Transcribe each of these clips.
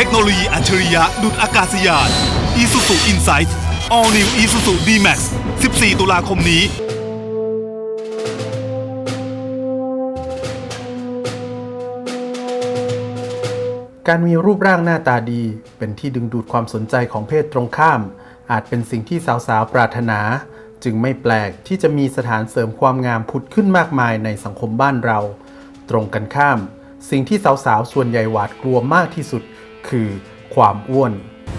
ทคโนโลยีอัจฉริยะดุดอากาศยาน Isuzu Insight All New Isuzu D-Max 14 ตุลาคมนี้การมีรูปร่างหน้าตาดี เป็นที่ดึงดูดความสนใจของเพศตรงข้าม อาจเป็นสิ่งที่สาวๆ ปรารถนา จึงไม่แปลกที่จะมีสถานเสริมความงามผุดขึ้นมากมายในสังคมบ้านเรา ตรงกันข้าม สิ่งที่สาวๆ ส่วนใหญ่หวาดกลัวมากที่สุดคือความอ้วน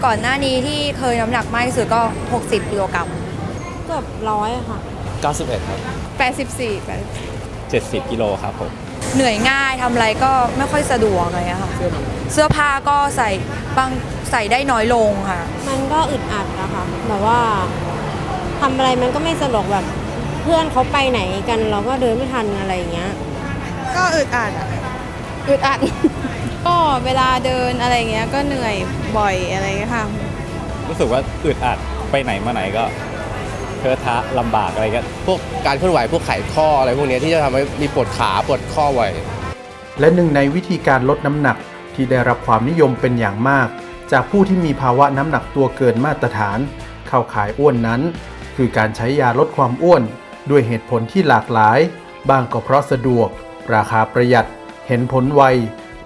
ก่อนหน้านี้ที่เคยน้ำหนักมากที่สุดก็ 60กิโลกรัมเกือบร้อยค่ะ 91 ครับ 84 70 กิโลครับผม เหนื่อยง่ายทำอะไรก็ไม่ค่อยสะดวกอะไรอย่างเลยค่ะ เสื้อผ้าก็ใส่บางใส่ได้น้อยลงค่ะ มันก็อึดอัดนะคะแบบว่าทำอะไรมันก็ไม่สะดวกแบบ เพื่อนเขาไปไหนกันเราก็เดินไม่ทันอะไรอย่างเงี้ย ก็อึดอัดอะ อึดอัด ก็เวลาเดินอะไรเงี้ยก็เหนื่อยบ่อยอะไรเงี้ยค่ะ รู้สึกว่าอึดอัดไปไหนมาไหนก็เทอะทะลำบากอะไรก็พวกการเคลื่อนไหวพวกไขข้ออะไรพวกเนี้ยที่จะทำให้มีปวดขาปวดข้อบ่อยและหนึ่งในวิธีการลดน้ำหนักที่ได้รับความนิยมเป็นอย่างมาก จากผู้ที่มีภาวะน้ำหนักตัวเกินมาตรฐาน เข้าขายอ้วนนั้น คือการใช้ยาลดความอ้วน ด้วยเหตุผลที่หลากหลาย บางก็เพราะสะดวก ราคาประหยัด เห็นผลไว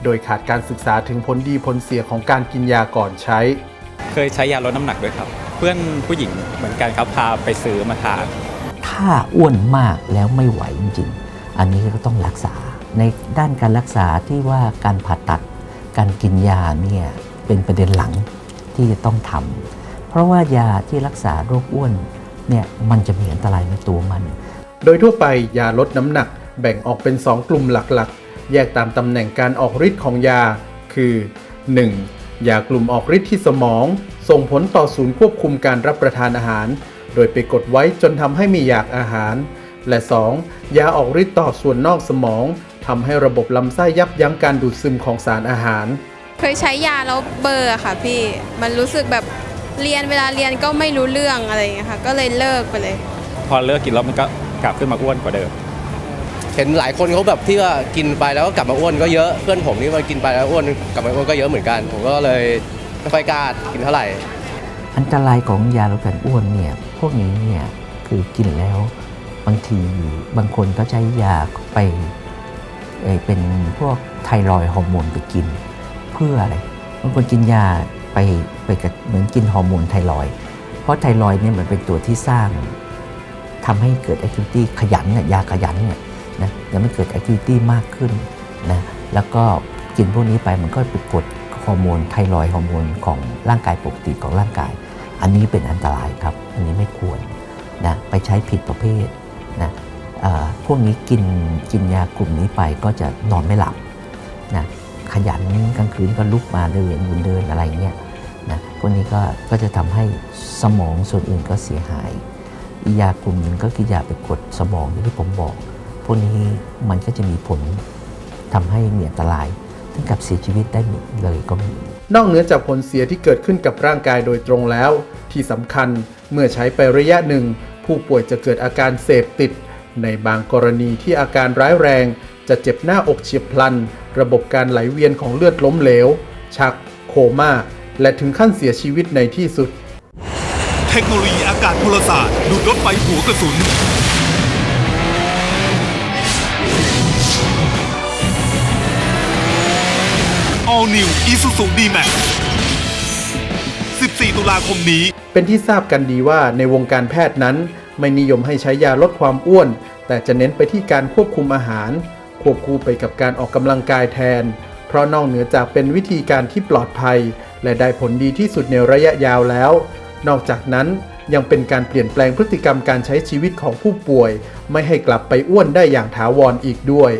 โดยขาดการศึกษาถึงผลดีผลเสียของการกินยาก่อนใช้ เคยใช้ยาลดน้ำหนักด้วยครับ เพื่อนผู้หญิงเหมือนกันครับพาไปซื้อมาทานถ้าอ้วนมากแล้วไม่ไหวจริงๆ อันนี้ก็ต้องรักษา ในด้านการรักษาที่ว่าการผ่าตัด การกินยาเนี่ยเป็นประเด็นหลังที่จะต้องทำเพราะว่ายาที่รักษาโรคอ้วนเนี่ยมันจะมีอันตรายในตัวมัน โดยทั่วไปยาลดน้ำหนักแบ่งออกเป็น 2 กลุ่มหลักๆ แยกตามตำแหน่งการออกฤทธิ์ของยา คือ 1. ยากลุ่มออกฤทธิ์ที่สมอง ส่งผลต่อศูนย์ควบคุมการรับประทานอาหาร โดยไปกดไว้จนทำให้มีอยากอาหาร และ 2. ยาออกฤทธิ์ต่อส่วนนอกสมองทำให้ระบบลำไส้ยับยั้งการดูดซึมของสารอาหาร เคยใช้ยาแล้วเบลอร์ค่ะพี่ มันรู้สึกแบบเรียนเวลาเรียนก็ไม่รู้เรื่องอะไรอย่างเงี้ยค่ะ ก็เลยเลิกไปเลย พอเลิกกินแล้วมันก็กลับขึ้นมาอ้วนกว่าเดิม เห็นหลายคนเขาแบบที่ว่ากินไปแล้วก็กลับมาอ้วนก็เยอะเพื่อนผมนี่มากินไปแล้วอ้วนกลับมาอ้วนก็เยอะเหมือนกัน ผมก็เลยไม่ค่อยกล้ากินเท่าไหร่อันตรายของยาลดการอ้วนเนี่ยพวกนี้เนี่ยคือกินแล้วบางทีบางคนก็ใช้ยาไปเป็นพวกไทรอยฮอร์โมนไปกิน เพื่ออะไรบางคนกินยาไปไปกับเหมือนกินฮอร์โมนไทรอยเพราะไทรอยเนี่ยมันเป็นตัวที่สร้างทำให้เกิดแอคทิวิตี้ขยันเนี่ยยาขยันเนี่ย นะแล้วมันเกิดแอคทิวิตี้มากขึ้นนะแล้วก็กินพวกนี้ไปมันก็ไปกดฮอร์โมนไทรอยฮอร์โมนของร่างกายปกติของร่างกาย อันนี้เป็นอันตรายครับ อันนี้ไม่ควรนะไปใช้ผิดประเภทนะพวกนี้กินกินยากลุ่มนี้ไปก็จะนอนไม่หลับนะขยันกลางคืนก็ลุกมาเดินยืนเดินอะไรเงี้ยนะพวกนี้ก็ก็จะทำให้สมองส่วนอื่นก็เสียหาย อียากลุ่มหนึ่งก็คือยาไปกดสมองอย่างที่ผมบอก พวกนี้มันก็จะมีผลทำให้มีอันตรายถึงกับเสียชีวิตได้เลยก็มี นอกเหนือจากผลเสียที่เกิดขึ้นกับร่างกายโดยตรงแล้ว ที่สำคัญเมื่อใช้ไประยะหนึ่ง ผู้ป่วยจะเกิดอาการเสพติด ในบางกรณีที่อาการร้ายแรง จะเจ็บหน้าอกเฉียบพลัน ระบบการไหลเวียนของเลือดล้มเหลว ชัก โคม่า และถึงขั้นเสียชีวิตในที่สุด เทคโนโลยีอากาศพลศาสตร์ดูดรถไฟหัวกระสุน All New Isuzu D-Max 14 ตุลาคมนี้ เป็นที่ทราบกันดีว่าในวงการแพทย์นั้น ไม่นิยมให้ใช้ยาลดความอ้วน แต่จะเน้นไปที่การควบคุมอาหาร ควบคู่ไปกับการออกกำลังกายแทน เพราะนอกเหนือจากเป็นวิธีการที่ปลอดภัย และได้ผลดีที่สุดในระยะยาวแล้ว นอกจากนั้นยังเป็นการเปลี่ยนแปลงพฤติกรรมการใช้ชีวิตของผู้ป่วย ไม่ให้กลับไปอ้วนได้อย่างถาวรอีกด้วย